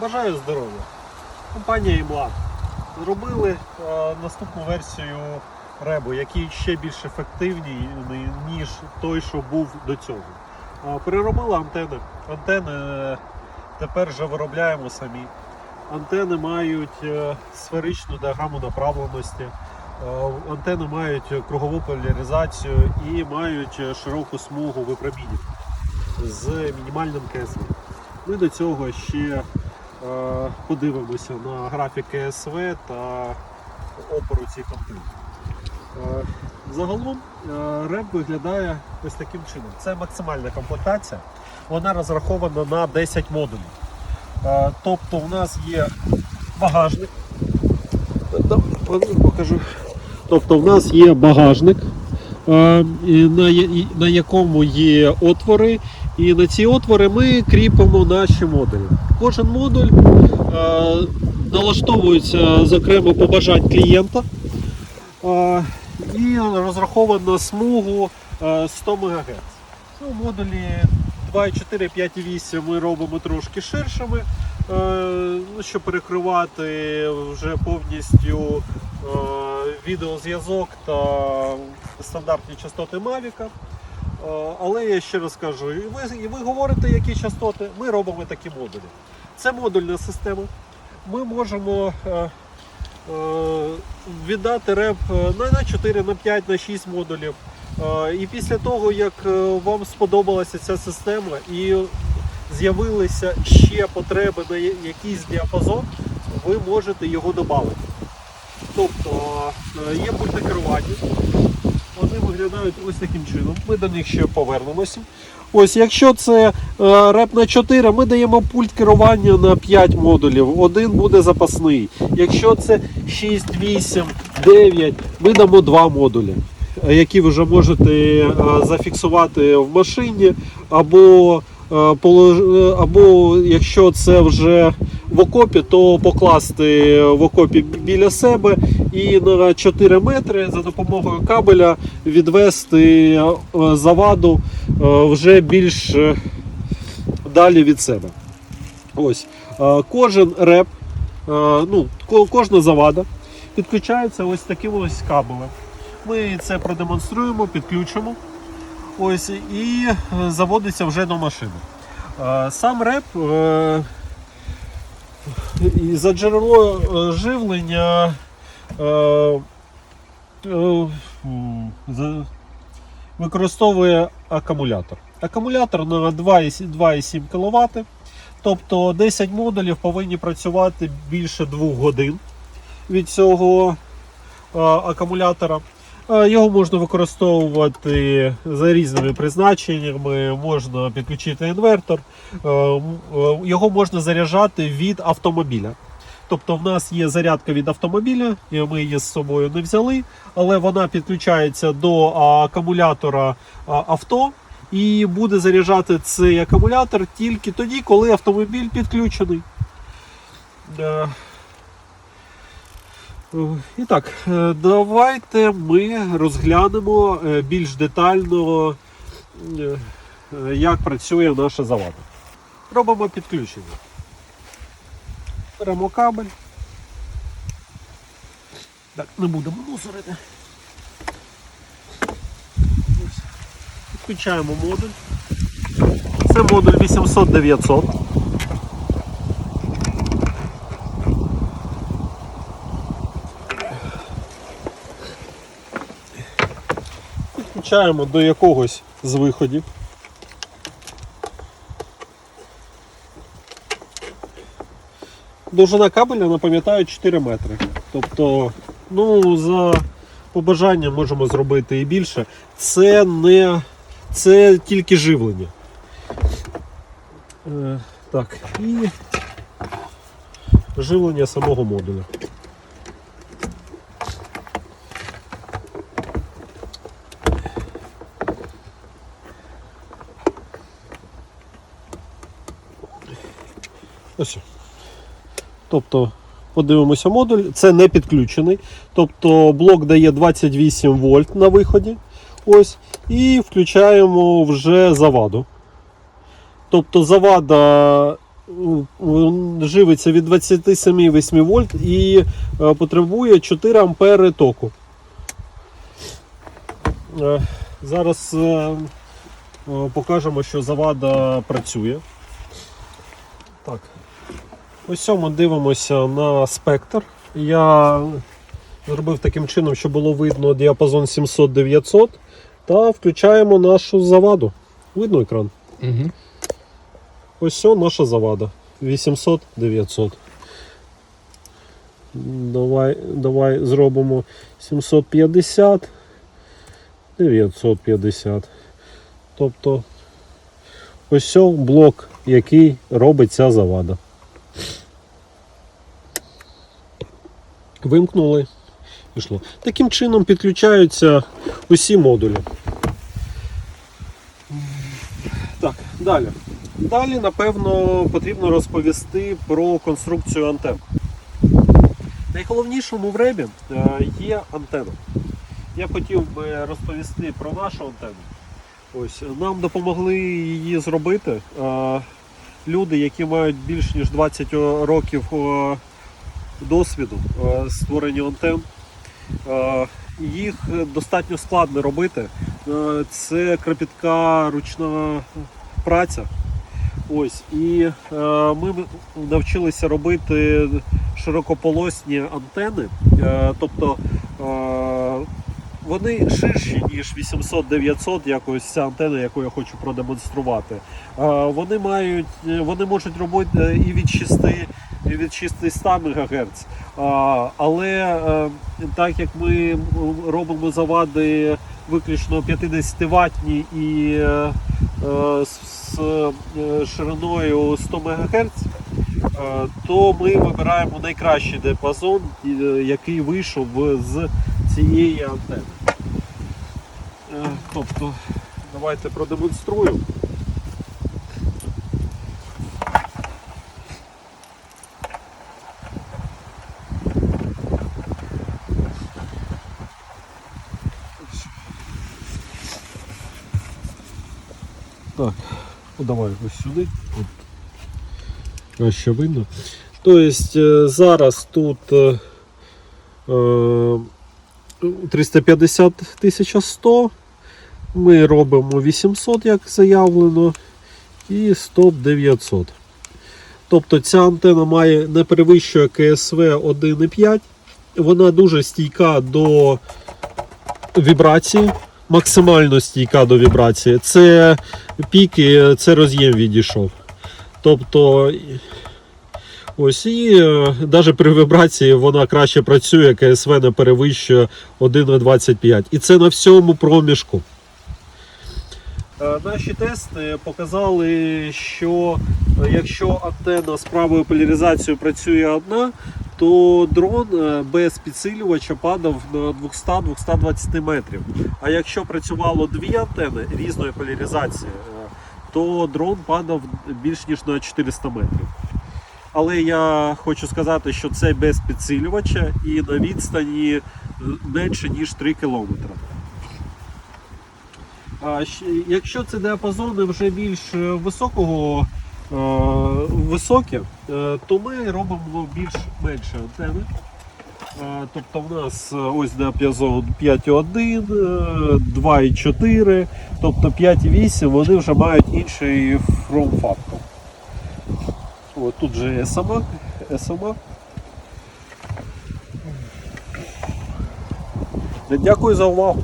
Бажаю здоров'я. Компанія Імлад зробили е, наступну версію ребу, який ще більш ефективний, ніж той, що був до цього. Е, переробили антени. Антени е, тепер вже виробляємо самі. Антени мають е, сферичну діаграму направленості. Е, Антени мають кругову поляризацію і мають широку смугу випромінювання з мінімальним КСВ. Ми до цього ще подивимося на графік КСВ та опору антенн. Е, загалом е, реп виглядає ось таким чином. Це максимальна комплектація. Вона розрахована на 10 модулів. Е, тобто у нас є багажник. Покажу. Тобто в нас є багажник, е, на, якому є отвори, і на ці отвори ми кріпимо наші модулі. Кожен модуль налаштовується зокрема по бажань клієнта і розраховано смугу е, 100 МГц. Ну, модулі 2.4, 5.8 ми робимо трошки ширшими, е, ну, щоб перекривати вже повністю е, відеозв'язок та стандартні частоти Mavic. Е, Але я ще раз кажу, і ви, і ви говорите, які частоти, ми робимо такі модулі. Це модульна система. Ми можемо е, е, віддати реп е, на, на 4, на 5, на 6 модулів. Е, І після того, як е, вам сподобалася ця система і з'явилися ще потреби на якийсь діапазон, ви можете його додати. Тобто е, є пульти керування. Вони виглядають ось таким чином. Ми до них ще повернемося. Ось, якщо це е, реп на 4, ми даємо пульт керування на 5 модулів. Один буде запасний. Якщо це 6, 8, 9, ми дамо 2 модулі, е, які ви вже можете зафіксувати в машині, або, або якщо це вже в окопі, то покласти в окопі біля себе і на 4 метри за допомогою кабеля відвести е, заваду е, вже більш е, далі від себе. Ось. Кожен реп, ну, кожна завада підключається ось таким ось кабелем. Ми це продемонструємо, підключимо. Ось, і заводиться вже до машини. Сам реп і за джерело е, живлення е, е, використовує акумулятор. Акумулятор на 2,7 кВт. Тобто 10 модулів повинні працювати більше 2 годин від цього акумулятора. Е, Його можна використовувати за різними призначеннями, можна підключити інвертор, е, е, його можна заряджати від автомобіля. Тобто в нас є зарядка від автомобіля, і ми її з собою не взяли, але вона підключається до акумулятора авто і буде заряджати цей акумулятор тільки тоді, коли автомобіль підключений. Е, І так, е, давайте ми розглянемо е, більш детально, як працює наша завада. Робимо підключення. Беремо кабель. Так, не будемо мусорити. Підключаємо модуль. Це модуль 800-900. Підключаємо до якогось з виходів. Довжина кабеля, напам'ятаю, 4 метри. Тобто, ну, за побажанням можемо зробити і більше. Це не це тільки живлення. Е, так, і живлення самого модуля. Ось. Тобто, подивимося модуль. Це не підключений. Тобто блок дає 28 вольт на виході. Ось. І включаємо вже заваду. Тобто завада живиться від 27,8 вольт і е, потребує 4 ампери току. Е, Зараз е, е, покажемо, що завада працює. Так. Ось цьому дивимося на спектр. Я зробив таким чином, щоб було видно діапазон 700-900 та включаємо нашу заваду. Видно екран? Угу. Ось наша завада. 800-900. Давай, давай зробимо 750, 950. Тобто ось блок, який робить ця завада. Вимкнули. Пішло. Таким чином підключаються усі модулі. Так, далі. Далі, напевно, потрібно розповісти про конструкцію антен. Найголовнішому в ребі е, є антена. Я хотів би розповісти про нашу антенну. Ось, нам допомогли її зробити. е, Люди, які мають більш ніж 20 років досвіду е, створення антен. Е, Їх достатньо складно робити. Е, Це кропітка ручна праця. Ось, і ми навчилися робити широкополосні антени, тобто вони ширші, ніж 800-900, якось ця антена, яку я хочу продемонструвати. Вони мають, вони можуть робити і від 6, і від 600 МГц. Але е, так як ми робимо завади виключно 50 ватні і е, е, з, шириною 100 МГц, то ми вибираємо найкращий диапазон, е, який вийшов з цієї антени. Тобто, давайте продемонструю. Так, ну давай ось сюди. Краще видно. Тобто е, зараз тут е, е, 350 1100. Ми робимо 800, як заявлено, і стоп 900. Тобто ця антена має не перевищує КСВ 1,5. Вона дуже стійка до вібрації, максимально стійка до вібрації. Це піки, це роз'єм відійшов. Тобто, ось і навіть при вібрації вона краще працює, КСВ не перевищує 1,25. І це на всьому проміжку. Е, Наші тести показали, що е, якщо антенна з правою поляризацією працює одна, то дрон е, без підсилювача падав на 200-220 метрів. А якщо працювало дві антени різної поляризації, е, то дрон падав більш ніж на 400 метрів. Але я хочу сказати, що це без підсилювача і на відстані менше ніж 3 кілометри. А щ- якщо це діапазони вже більш е, високого високі, е, то ми робимо більш менше антени. Е, Тобто в нас е, ось діапазон 5,1, е, 2,4, тобто 5,8 вони вже мають інший форм-фактор. Тут же SMA, SMA. Дякую за увагу.